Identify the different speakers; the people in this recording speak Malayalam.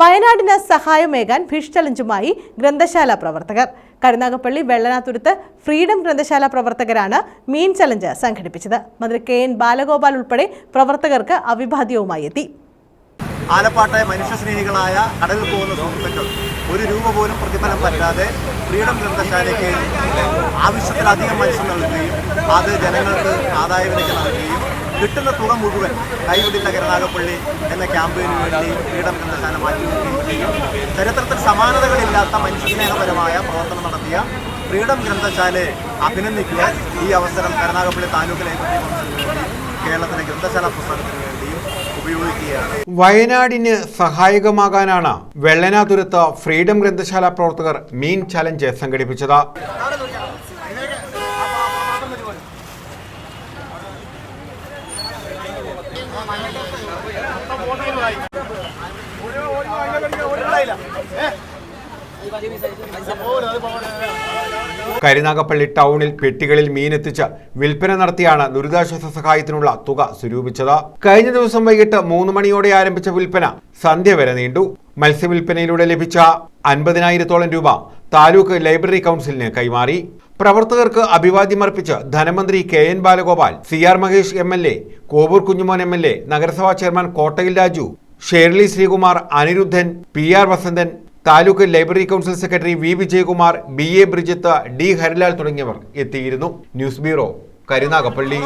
Speaker 1: വയനാടിന് സഹായമേകാൻ ഫിഷ് ചലഞ്ചുമായി ഗ്രന്ഥശാല പ്രവർത്തകർ. കരുനാഗപ്പള്ളി വെള്ളനാത്തുരുത്ത് ഫ്രീഡം ഗ്രന്ഥശാല പ്രവർത്തകരാണ് മീൻ ചലഞ്ച് സംഘടിപ്പിച്ചത്. മന്ത്രി കെ എൻ ബാലഗോപാൽ ഉൾപ്പെടെ പ്രവർത്തകർക്ക് അവിഭാദ്യവുമായി എത്തി.
Speaker 2: ആലപ്പാട്ടെ മനുഷ്യസ്നേഹികളായ കടലിൽ പോകുന്ന സുഹൃത്തുക്കൾ ഒരു രൂപ പോലും പ്രതിഫലം പറ്റാതെ ഫ്രീഡം ഗ്രന്ഥശാലയ്ക്ക് ആവശ്യത്തിലധികം മത്സ്യം നൽകുകയും അത് ജനങ്ങൾക്ക് ആദായ വിലയ്ക്ക് നൽകുകയും കിട്ടുന്ന തുക മുഴുവൻ കൈവിടില്ല കരുനാഗപ്പള്ളി എന്ന ക്യാമ്പയിന് വേണ്ടി ഫ്രീഡം സ്ഥാനം മാറ്റിവെക്കുകയും ചെയ്യും ചരിത്രത്തിൽ സമാനതകളില്ലാത്ത മനുഷ്യസ്നേഹപരമായ പ്രവർത്തനം നടത്തിയ ഫ്രീഡം ഗ്രന്ഥശാലയെ അഭിനന്ദിക്കുക ഈ അവസരം കരുനാഗപ്പള്ളി താലൂക്ക് ലൈബ്രറി കേരളത്തിലെ ഗ്രന്ഥശാല പുസ്തകത്തിന് വേണ്ടിയും
Speaker 3: വയനാടിന് സഹായകമാകാനാണ് വെള്ളനാതുരത്ത് ഫ്രീഡം ഗ്രന്ഥശാല പ്രവർത്തകർ മീൻ ചലഞ്ച് സംഘടിപ്പിച്ചത്. കരുനാഗപ്പള്ളി ടൗണിൽ പെട്ടികളിൽ മീനെത്തിച്ച് വിൽപ്പന നടത്തിയാണ് ദുരിതാശ്വാസ സഹായത്തിനുള്ള തുക സ്വരൂപിച്ചത്. കഴിഞ്ഞ ദിവസം വൈകിട്ട് മൂന്ന് മണിയോടെ ആരംഭിച്ച വിൽപ്പന സന്ധ്യ വരെ നീണ്ടു. മത്സ്യവിൽപ്പനയിലൂടെ ലഭിച്ച അൻപതിനായിരത്തോളം രൂപ താലൂക്ക് ലൈബ്രറി കൗൺസിലിന് കൈമാറി. പ്രവർത്തകർക്ക് അഭിവാദ്യമർപ്പിച്ച് ധനമന്ത്രി K N Balagopal C R Mahesh M L A Kovoor Kunjumon M L A നഗരസഭാ chairman Kottayil Raju Shirley Sreekumar Aniruddhan P R Vasanthan taluk library council secretary V Vijayakumar B A Brijith D Harilal തുടങ്ങിയവർ എത്തിയിരുന്നു. News bureau Karunagappally.